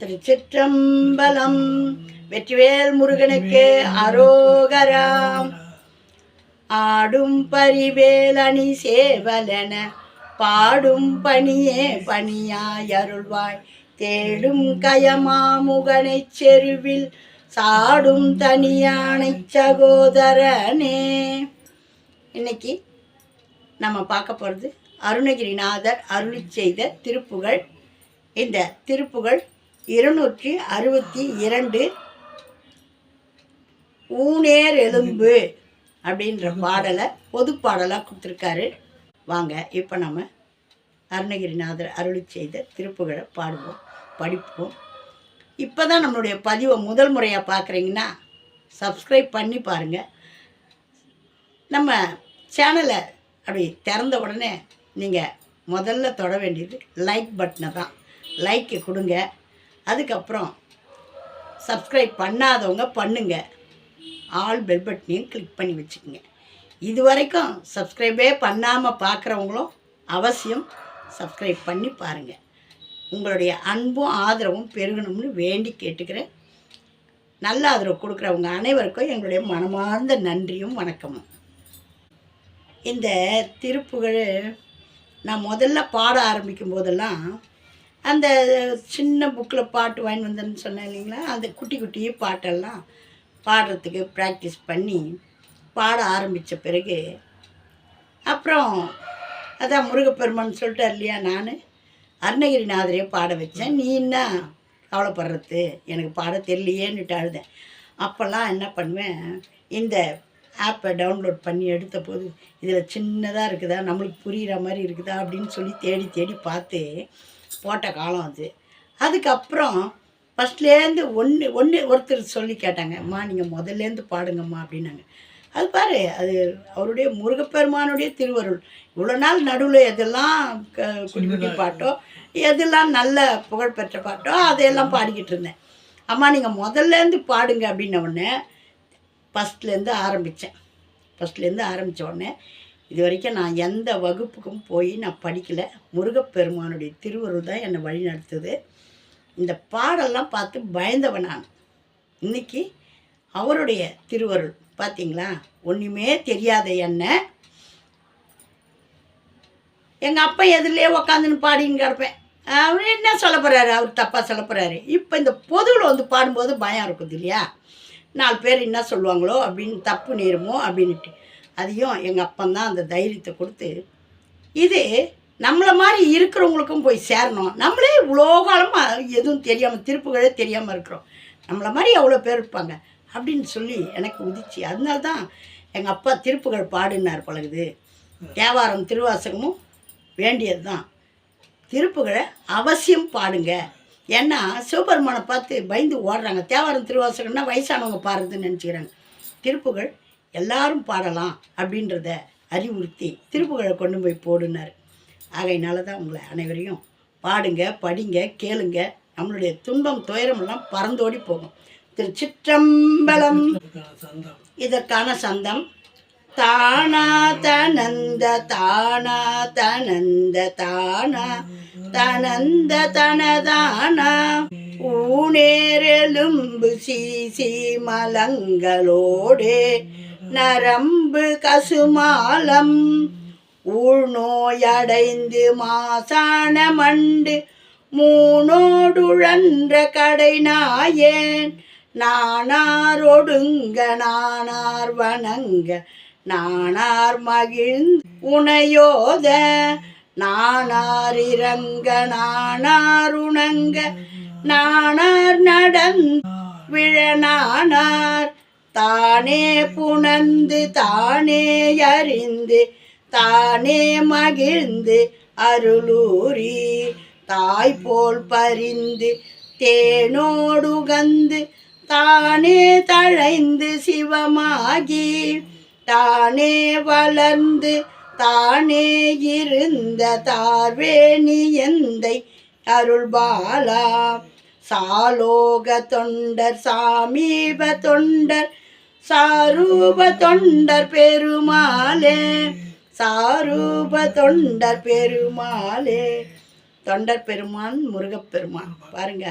திருச்சிற்றம்பலம். வெற்றிவேல் முருகனுக்கு அரோகராம் ஆடும் பரிவேலணி சேவலன பாடும் பணியே பணியாய் அருள்வாய் தேடும் கயமாமுகனைச் செருவில் சாடும் தனியானை சகோதரனே. இன்னைக்கு நம்ம பார்க்க போகிறது அருணகிரிநாதர் அருளி செய்த திருப்புகழ் இந்த திருப்புகழ் இருநூற்றி அறுபத்தி இரண்டு ஊனேர் எலும்பு அப்படின்ற பாடலை பொது பாடலாக கொடுத்துருக்காரு. வாங்க இப்போ நம்ம அருணகிரிநாதர் அருளி செய்த திருப்புகழை பாடுவோம் படிப்போம். இப்போ தான் நம்மளுடைய பதிவை முதல் முறையாக பார்க்குறீங்கன்னா சப்ஸ்கிரைப் பண்ணி பாருங்கள் நம்ம சேனலை அப்படி திறந்த உடனே நீங்கள் முதல்ல தொட வேண்டியது லைக் பட்டனை தான். லைக்கு கொடுங்க. அதுக்கப்புறம் சப்ஸ்கிரைப் பண்ணாதவங்க பண்ணுங்க. ஆல் பெல் பட்டனையும் கிளிக் பண்ணி வச்சுக்கோங்க. இது வரைக்கும் சப்ஸ்கிரைபே பண்ணாமல் பார்க்குறவங்களும் அவசியம் சப்ஸ்கிரைப் பண்ணி பாருங்கள் உங்களுடைய அன்பும் ஆதரவும் பெருகணும்னு வேண்டி கேட்டுக்கிறேன். நல்ல ஆதரவு கொடுக்குறவங்க அனைவருக்கும் எங்களுடைய மனமார்ந்த நன்றியும் வணக்கமும். இந்த திருப்புகழ் நான் முதல்ல பாட ஆரம்பிக்கும் போதெல்லாம் அந்த சின்ன புக்கில் பாட்டு வாங்கி வந்தேன்னு சொன்னேன் இல்லைங்களா? அந்த குட்டி குட்டி பாட்டெல்லாம் பாடுறதுக்கு ப்ராக்டிஸ் பண்ணி பாட ஆரம்பித்த பிறகு அப்புறம் அதான் முருகப்பெருமான் சொல்லிட்டார் இல்லையா நான் அருணகிரிநாதரையே பாட வச்சேன். நீ என்ன கவலைப்படுறது? எனக்கு பாட தெரியலையேன்னுட்டு அழுதேன். அப்போல்லாம் என்ன பண்ணுவேன் இந்த ஆப்பை டவுன்லோட் பண்ணி எடுத்த போது இதில் சின்னதாக இருக்குதா? நம்மளுக்கு புரிகிற மாதிரி இருக்குதா? அப்படின்னு சொல்லி தேடி தேடி பார்த்து போட்ட காலம் அது. அதுக்கப்புறம் ஃபஸ்ட்லேருந்து ஒன்று ஒன்று ஒருத்தர் சொல்லி கேட்டாங்க அம்மா நீங்கள் முதல்லேருந்து பாடுங்கம்மா அப்படின்னாங்க. அது பாரு அது அவருடைய முருகப்பெருமானுடைய திருவருள். இவ்வளோ நாள் நடுவில் எதெல்லாம் குட்டி குட்டி பாட்டோ எதெல்லாம் நல்ல புகழ்பெற்ற பாட்டோ அதையெல்லாம் பாடிக்கிட்டு இருந்தேன். அம்மா நீங்கள் முதல்லேருந்து பாடுங்க அப்படின்ன உடனே ஃபஸ்ட்லேருந்து ஆரம்பித்தேன் ஃபஸ்ட்லேருந்து ஆரம்பித்த உடனே இது வரைக்கும் நான் எந்த வகுப்புக்கும் போய் நான் படிக்கலை. முருகப்பெருமானுடைய திருவருள் தான் என்னை வழி நடத்துது இந்த பாடெல்லாம் பார்த்து பயந்தவன் நான். இன்னைக்கு அவருடைய திருவருள் பார்த்தீங்களா ஒன்றுமே தெரியாத என்ன. எங்கள் அப்பா எதிரிலே உக்காந்துன்னு பாடின்னு கிடப்பேன். அவர் என்ன சொல்ல போகிறாரு அவர் தப்பாக சொல்ல போகிறாரு இப்போ இந்த பொதுவில் வந்து பாடும்போது பயம் இருக்குது இல்லையா? நாலு பேர் என்ன சொல்லுவாங்களோ அப்படின்னு தப்பு நேருமோ அப்படின்ட்டு அதையும் எங்கள் அப்பந்தான் அந்த தைரியத்தை கொடுத்து இது நம்மளை மாதிரி இருக்கிறவங்களுக்கும் போய் சேரணும். நம்மளே இவ்வளோ காலமாக எதுவும் தெரியாமல் திருப்புகளே தெரியாமல் இருக்கிறோம். நம்மளை மாதிரி எவ்வளோ பேர் இருப்பாங்க அப்படின்னு சொல்லி எனக்கு உதிச்சு. அதனால தான் எங்கள் அப்பா திருப்புகள் பாடுனார் பழகுது. தேவாரம் திருவாசகமும் வேண்டியது தான் திருப்புகளை அவசியம் பாடுங்க. ஏன்னா சிவபெருமானை பார்த்து பயந்து ஓடுறாங்க. தேவாரம் திருவாசகம்னா வயசானவங்க பாடுறதுன்னு நினச்சிக்கிறாங்க. திருப்புகள் எல்லாரும் பாடலாம் அப்படின்றத அறிவுறுத்தி திருப்புகளை கொண்டு போய் போடுனார். ஆகையினால தான் உங்களை அனைவரையும் பாடுங்க படிங்க கேளுங்க. நம்மளுடைய துன்பம் துயரமெல்லாம் பறந்தோடி போகும். திருச்சிற்றம்பலம். இதற்கான சந்தம் தானா தனந்த தானா தனந்த தானா தனந்த தனதானா. ஊனேரெலும்பு சீசி மலங்களோடே நரம்பு கசுமாலம். ஊழ்நோயடைந்து மாசான மண்டு. மூனோடுழன்ற கடை நாயேன். நானாரொடுங்க நானார் வணங்க. நானார் மகிழ்ந்து உனையோத. நானார் இறங்க நானார் உணங்க. நானார் நடந்த விழநானார் தானே புணர்ந்து தானே அறிந்து தானே மகிழ்ந்து அருளூரி. தாய் போல் பறிந்து தேனோடுகந்து தானே தழைந்து சிவமாகி. தானே வளர்ந்து தானே இருந்த தார்வேணி எந்தை அருள்பாலா. சாலோக தொண்டர் சாமீப தொண்டர் சாரூப தொண்டர் பெருமாளே சாரூப தொண்டர் பெருமாளே. தொண்டர் பெருமான் முருகப்பெருமான் பாருங்க.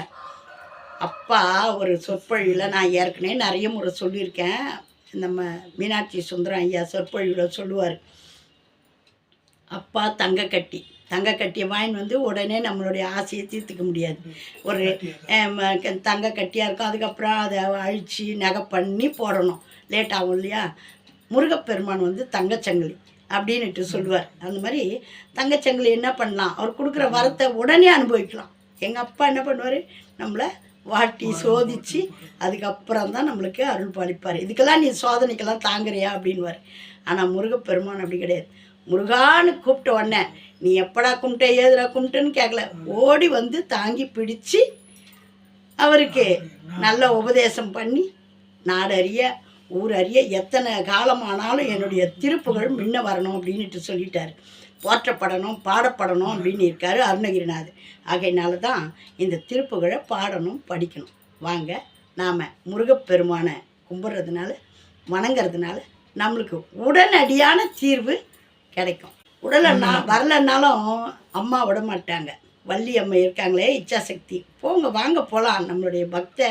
அப்பா ஒரு சொற்பொழிவில் நான் ஏற்கனவே நிறைய முறை சொல்லியிருக்கேன். நம்ம மீனாட்சி சுந்தரம் ஐயா சொற்பொழிவில் சொல்லுவார். அப்பா தங்க கட்டி. தங்க கட்டியை வாங்கின்னு வந்து உடனே நம்மளுடைய ஆசையை தீர்த்துக்க முடியாது. ஒரு தங்க கட்டியாக இருக்கும். அதுக்கப்புறம் அதை அழித்து நகை பண்ணி போடணும். லேட் ஆகும் இல்லையா? முருகப்பெருமான் வந்து தங்கச்சங்கிலி அப்படின்னுட்டு சொல்லுவார். அந்த மாதிரி தங்கச்சங்கிலி என்ன பண்ணலாம்? அவர் கொடுக்குற வரத்தை உடனே அனுபவிக்கலாம். எங்கள் அப்பா என்ன பண்ணுவார்? நம்மளை வாட்டி சோதிச்சு அதுக்கப்புறம் தான் நம்மளுக்கு அருள் பாலிப்பார். இதுக்கெல்லாம் நீ சோதனைக்கெல்லாம் தாங்குறியா அப்படின்வார் ஆனால் முருகப்பெருமான் அப்படி கிடையாது. முருகான்னு கூப்பிட்ட உடனே நீ எப்படா கும்பிட்ட ஏதுடா கும்பிட்டுன்னு கேட்கல ஓடி வந்து தாங்கி பிடிச்சு அவருக்கு நல்ல உபதேசம் பண்ணி நாடறிய ஊர் அறிய எத்தனை காலமானாலும் என்னுடைய திருப்புகள் முன்ன வரணும் அப்படின்னுட்டு சொல்லிட்டார். போற்றப்படணும் பாடப்படணும் அப்படின்னு இருக்காரு அருணகிரிநாதர். ஆகையினால தான் இந்த திருப்புகளை பாடணும் படிக்கணும். வாங்க நாம் முருகப்பெருமானை கும்பிட்றதுனால வணங்குறதுனால நம்மளுக்கு உடனடியான தீர்வு கிடைக்கும். உடலைன்னா வரலன்னாலும் அம்மா விட மாட்டாங்க வள்ளி அம்மா இருக்காங்களே இச்சாசக்தி. போங்க வாங்க போகலாம் நம்மளுடைய பக்தை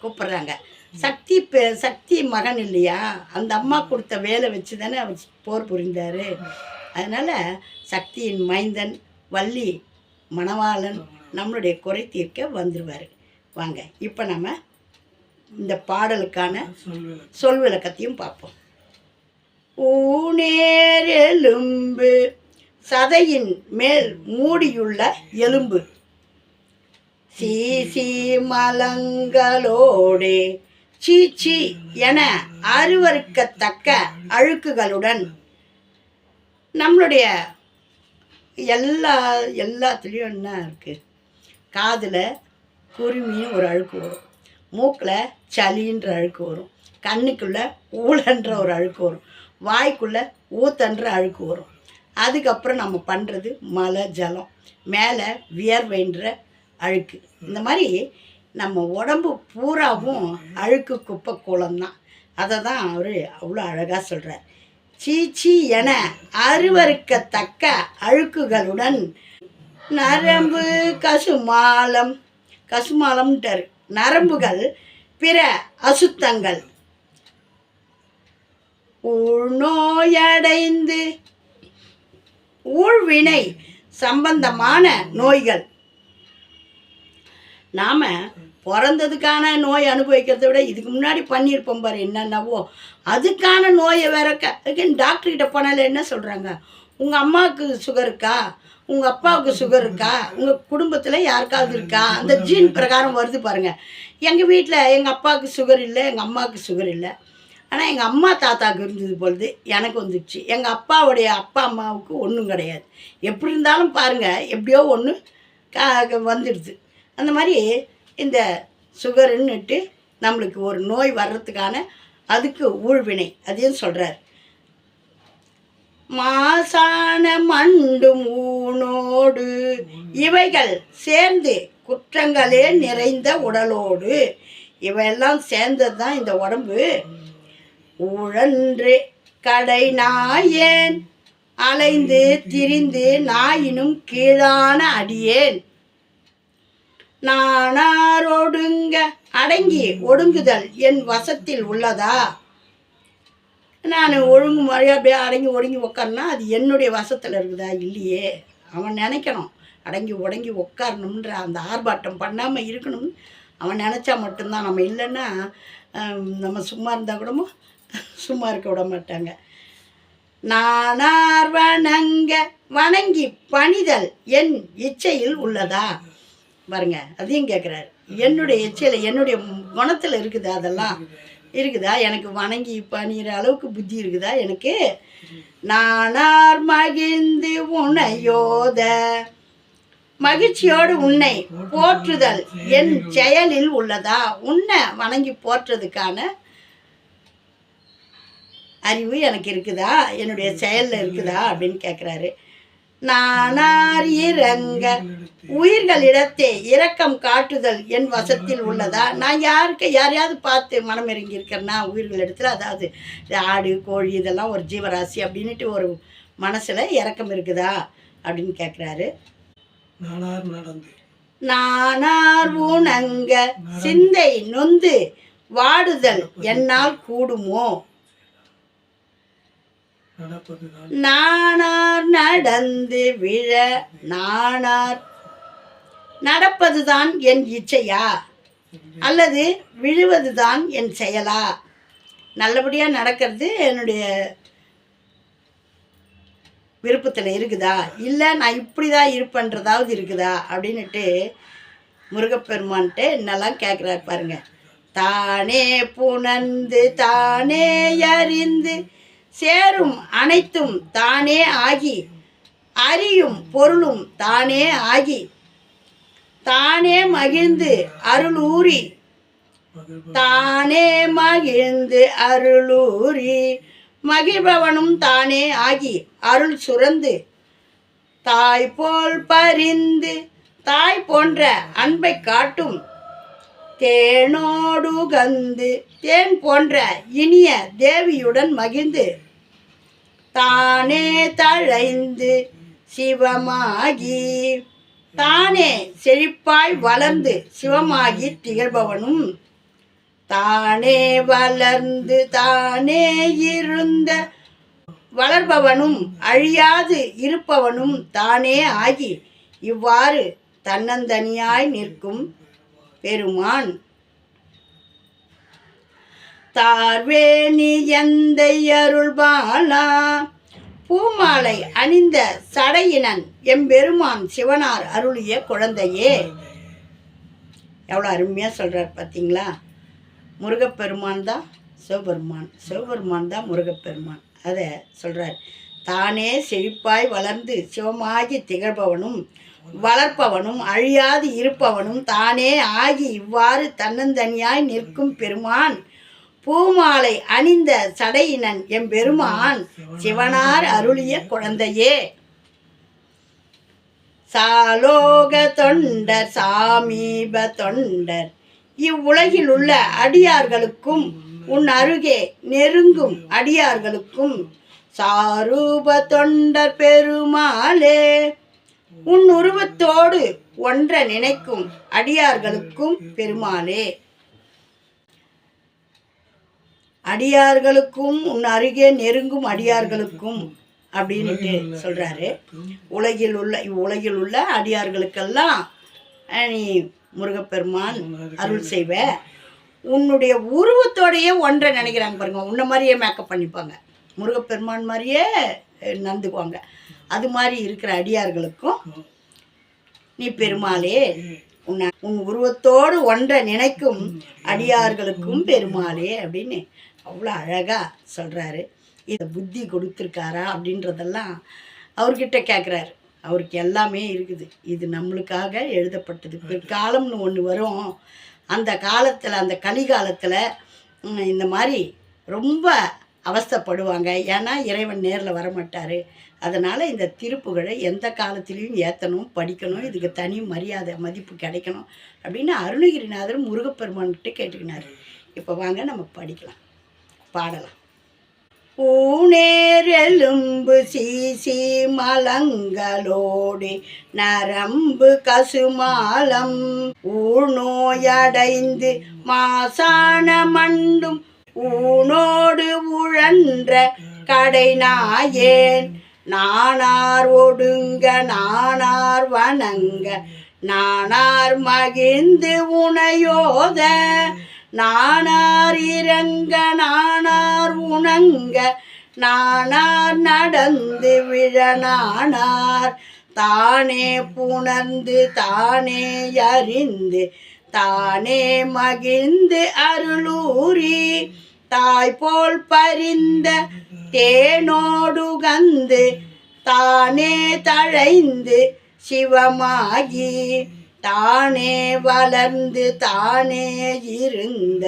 கூப்பிட்றாங்க. சக்தி பெ சக்தி மகன் இல்லையா? அந்த அம்மா கொடுத்த வேலை வச்சு தானே அவர் போர் புரிந்தார். அதனால் சக்தியின் மைந்தன் வள்ளி மணவாளன் நம்மளுடைய குறை தீர்க்க வந்துடுவார் வாங்க இப்போ நம்ம இந்த பாடலுக்கான சொல் விளக்கத்தையும் பார்ப்போம். ஊனேரெலும்பு சதையின் மேல் மூடியுள்ள எலும்பு. சீசி மலங்களோடே. சீச்சி என அருவருக்கத்தக்க அழுக்குகளுடன் நம்மளுடைய எல்லா எல்லாத்துலேயும் என்ன இருக்குது காதில் குருமின்னு ஒரு அழுக்கு வரும். மூக்கில் சளின்ற அழுக்கு வரும். கண்ணுக்குள்ளே ஊழன்ற ஒரு அழுக்கு வரும். வாய்க்குள்ளே ஊத்தன்ற அழுக்கு வரும். அதுக்கப்புறம் நம்ம பண்ணுறது மலை ஜலம் மேலே வியர்வைன்ற அழுக்கு. இந்த மாதிரி நம்ம உடம்பு பூராவும் அழுக்கு குப்பை குளம்தான் அதை தான் அவர் அவ்வளோ அழகாக சொல்கிறார் சீச்சி என அருவறுக்கத்தக்க அழுக்குகளுடன் நரம்பு கசுமாலம் கசுமாலம்ன்றார் நரம்புகள் பிற அசுத்தங்கள். உள்நோயடைந்து ஊழ்வினை சம்பந்தமான நோய்கள். நாம் பிறந்ததுக்கான நோய் அனுபவிக்கிறத விட இதுக்கு முன்னாடி பண்ணியிருப்போம் பாரு என்னென்னவோ. அதுக்கான நோயை வேற டாக்டர்கிட்ட போனால என்ன சொல்கிறாங்க உங்கள் அம்மாவுக்கு சுகர் இருக்கா? உங்கள் அப்பாவுக்கு சுகர் இருக்கா? உங்கள் குடும்பத்தில் யாருக்காவது இருக்கா? அந்த ஜீன் பிரகாரம் வருது பாருங்கள் எங்கள் வீட்டில் எங்கள் அப்பாவுக்கு சுகர் இல்லை எங்கள் அம்மாவுக்கு சுகர் இல்லை. ஆனால் எங்கள் அம்மா தாத்தாவுக்கு இருந்தது பொழுது எனக்கு வந்துடுச்சு எங்கள் அப்பாவுடைய அப்பா அம்மாவுக்கு ஒன்றும் கிடையாது. எப்படி இருந்தாலும் பாருங்கள் எப்படியோ ஒன்று கா வந்துடுது. அந்த மாதிரி இந்த சுகருன்னுட்டு நம்மளுக்கு ஒரு நோய் வர்றதுக்கான அதுக்கு ஊழ்வினை அதையும் சொல்கிறார் மாசான மண்டும் ஊனோடு இவைகள் சேர்ந்து குற்றங்களே நிறைந்த உடலோடு இவையெல்லாம் சேர்ந்தது தான் இந்த உடம்பு. உழன்று கடை நாயேன். அலைந்து திரிந்து நாயினும் கீழான அடியேன். நானாரொடுங்க அடங்கி ஒடுங்குதல் என் வசத்தில் உள்ளதா? நான் ஒழுங்கு முறையாக அப்படியே அடங்கி ஒடுங்கி உக்காருனா அது என்னுடைய வசத்தில் இருக்குதா? இல்லையே. அவன் நினைக்கணும். அடங்கி உடங்கி உட்காரணுன்ற அந்த ஆர்ப்பாட்டம் பண்ணாமல் இருக்கணும்னு அவன் நினச்சா மட்டும்தான் நம்ம இல்லைன்னா நம்ம சும்மா இருந்தால் கூடமோ சும்மா இருக்க விட மாட்டாங்க. நானார் வணங்க வணங்கி பணிதல் என் இச்சையில் உள்ளதா? பாருங்க அதையும் கேட்குறாரு என்னுடைய இச்சையில் என்னுடைய குணத்தில் இருக்குதா அதெல்லாம்? இருக்குதா? எனக்கு வணங்கி பணிகிற அளவுக்கு புத்தி இருக்குதா? எனக்கு நானார் மகிழ்ந்து உனையோத மகிழ்ச்சியோடு உன்னை போற்றுதல் என் செயலில் உள்ளதா? உன்னை வணங்கி போற்றுறதுக்கான அறிவு எனக்கு இருக்குதா? என்னுடைய செயலில் இருக்குதா? அப்படின்னு கேட்குறாரு நானார் இறங்க உயிர்களிடத்தே இரக்கம் காட்டுதல் என் வசத்தில் உள்ளதா? நான் யாருக்கு யாரையாவது பார்த்து மனம் இறங்கி இருக்கிறேன்னா உயிர்களிடத்தில் அதாவது ஆடு கோழி இதெல்லாம் ஒரு ஜீவராசி அப்படின்ட்டு ஒரு மனசில் இரக்கம் இருக்குதா? அப்படின்னு கேட்குறாரு நானார் நடந்து. நானார் சிந்தை நொந்து வாடுதல் என்னால் கூடுமோ? நானார் நடந்து விழ நானார் நடப்பதுதான் என் இச்சையா? அல்லது விழுவதுதான் என் செயலா? நல்லபடியாக நடக்கிறது என்னுடைய விருப்பத்தில் இருக்குதா? இல்லை நான் இப்படி தான் இருப்பேன்றதாவது இருக்குதா? அப்படின்னுட்டு முருகப்பெருமான்ட்டு என்னெல்லாம் கேட்குறாரு பாருங்க. தானே புணர்ந்து தானே அறிந்து சேரும் அனைத்தும் தானே ஆகி அறியும் பொருளும் தானே ஆகி தானே மகிழ்ந்து அருளூரி தானே மகிழ்ந்து அருளூரி மகிழ்பவனும் தானே ஆகி அருள் சுரந்து தாய் போல் பரிந்து தாய் போன்ற அன்பை காட்டும் தேனோடு கந்து தேன் போன்ற இனிய தேவியுடன் மகிழ்ந்து தானே தழைந்து சிவமாகி தானே செழிப்பாய் வளர்ந்து சிவமாகி திகழ்பவனும் தானே வளர்ந்து தானே இருந்த வளர்பவனும் அழியாது இருப்பவனும் தானே ஆகி இவ்வாறு தன்னந்தனியாய் நிற்கும் பெருமான். தார்வேணி எந்தை அருள்பாலா பூமாலை அணிந்த சடையினன் எம்பெருமான் சிவனார் அருளிய குழந்தையே. எவ்வளோ அருமையாக சொல்கிறார் பார்த்தீங்களா முருகப்பெருமான் தான் சிவபெருமான். சிவபெருமான் தான் முருகப்பெருமான். அதை சொல்கிறார் தானே செழிப்பாய் வளர்ந்து சிவமாகி திகழ்பவனும் வளர்ப்பவனும் அழியாது இருப்பவனும் தானே ஆகி இவ்வாறு தன்னந்தனியாய் நிற்கும் பெருமான். பூமாலை அணிந்த சடையினன் எம்பெருமான் சிவனார் அருளிய குழந்தையே. சாலோக தொண்டர் சாமீப தொண்டர் இவ்வுலகில் உள்ள அடியார்களுக்கும் உன் அருகே நெருங்கும் அடியார்களுக்கும் சாரூப தொண்டர் பெருமாளே. உன் உருவத்தோடு ஒன்ற நினைக்கும் அடியார்களுக்கும் பெருமாளே. அடியார்களுக்கும் உன் அருகே நெருங்கும் அடியார்களுக்கும் அப்படின்னுட்டு சொல்றாரு. உலகில் உள்ள இவ்வுலகில் உள்ள அடியார்களுக்கெல்லாம் நீ முருகப்பெருமான் அருள் செய்வ. உன்னுடைய உருவத்தோடையே ஒன்றை நினைக்கிறாங்க பாருங்க. உன்னை மாதிரியே மேக்கப் பண்ணிப்பாங்க. முருகப்பெருமான் மாதிரியே நடந்துக்குவாங்க அது மாதிரி இருக்கிற அடியார்களுக்கும் நீ பெருமாளே உன்னை உன் உருவத்தோடு ஒன்றை நினைக்கும் அடியார்களுக்கும் பெருமாளே அப்படின்னு அவ்வளோ அழகாக சொல்கிறாரு இதை புத்தி கொடுத்துருக்காரா அப்படின்றதெல்லாம் அவர்கிட்ட கேட்குறாரு அவருக்கு எல்லாமே இருக்குது. இது நம்மளுக்காக எழுதப்பட்டது. பிற்காலம்னு ஒன்று வரும். அந்த காலத்தில் அந்த கலிகாலத்தில் இந்த மாதிரி ரொம்ப அவஸ்தைப்படுவாங்க. ஏன்னா இறைவன் நேரில் வரமாட்டார். அதனால் இந்த திருப்புகழை எந்த காலத்துலேயும் ஏற்றணும் படிக்கணும் இதுக்கு தனி மரியாதை மதிப்பு கிடைக்கணும் அப்படின்னு அருணகிரிநாதர் முருகப்பெருமான்கிட்ட கேட்டுக்கினார். இப்போ வாங்க நம்ம படிக்கலாம். பாடலாம். ஊனேரெலும்பு சீசி மலங்களோடி நரம்பு கசுமாலம். ஊழ்நோயடைந்து மாசான மண்டும் ஊனோடு உழன்ற கடை நாயேன். நானார் ஒடுங்க நானார் வணங்க நானார் மகிழ்ந்து உனையோத நானார் இறங்க நானார் உணங்க நானார் நடந்து விழ நானார் தானே புணர்ந்து தானே அறிந்து தானே மகிழ்ந்து அருளூரி தாய் போல் பரிந்த தேனோடுகந்து தானே தழைந்து சிவமாகி தானே வளர்ந்து தானே இருந்த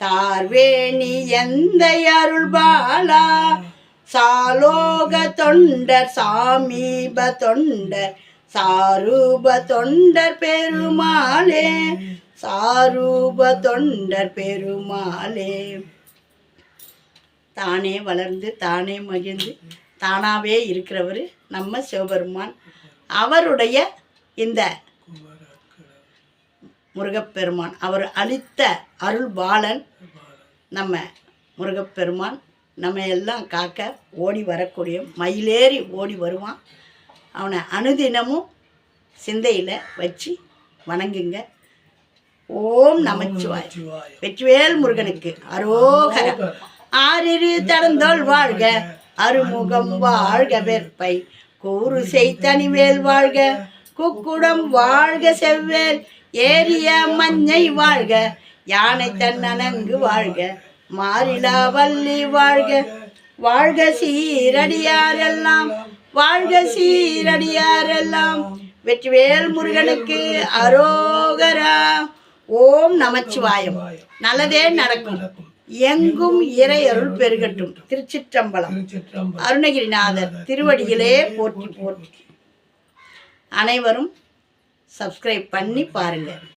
தார்வேணி எந்த அருள்பாலா? சாலோக தொண்டர் சாமீப தொண்டர் சாரூப தொண்டர் பெருமாளே சாரூப தொண்டர் பெருமாளே. தானே வளர்ந்து தானே மகிழ்ந்து தானாகவே இருக்கிறவர் நம்ம சிவபெருமான். அவருடைய இந்த முருகப்பெருமான். அவர் அளித்த அருள் பாலன் நம்ம முருகப்பெருமான். நம்ம எல்லாம் காக்க ஓடி வரக்கூடிய மயிலேறி ஓடி வருவான். அவனை அனுதினமும் சிந்தையில் வச்சு வணங்குங்க. ஓம் நமச்சிவாய். வெற்றிவேல் முருகனுக்கு அரோகர. ஆறிரு திறந்தோள் வாழ்க. அருமுகம் வாழ்க வேற்பை. கூறு செய்தனிவேல் வாழ்க. குக்குடம் வாழ்க செவ்வேல். ஏரிய மஞ்சை வாழ்க யானை தன்னனங்கு வாழ்க மாறிலா வள்ளி வாழ்க. வாழ்க சீரடியாரெல்லாம் வாழ்க சீரடியாரெல்லாம். வெற்றிவேல் முருகனுக்கு அரோகரா. ஓம் நமச்சிவாயம். நல்லதே நடக்கும். எங்கும் இறையருள் பெருகட்டும். திருச்சிற்றம்பலம். அருணகிரிநாதர் திருவடியிலே போற்றி போற்றி. அனைவரும் சப்ஸ்கிரைப் பண்ணி பாருங்கள்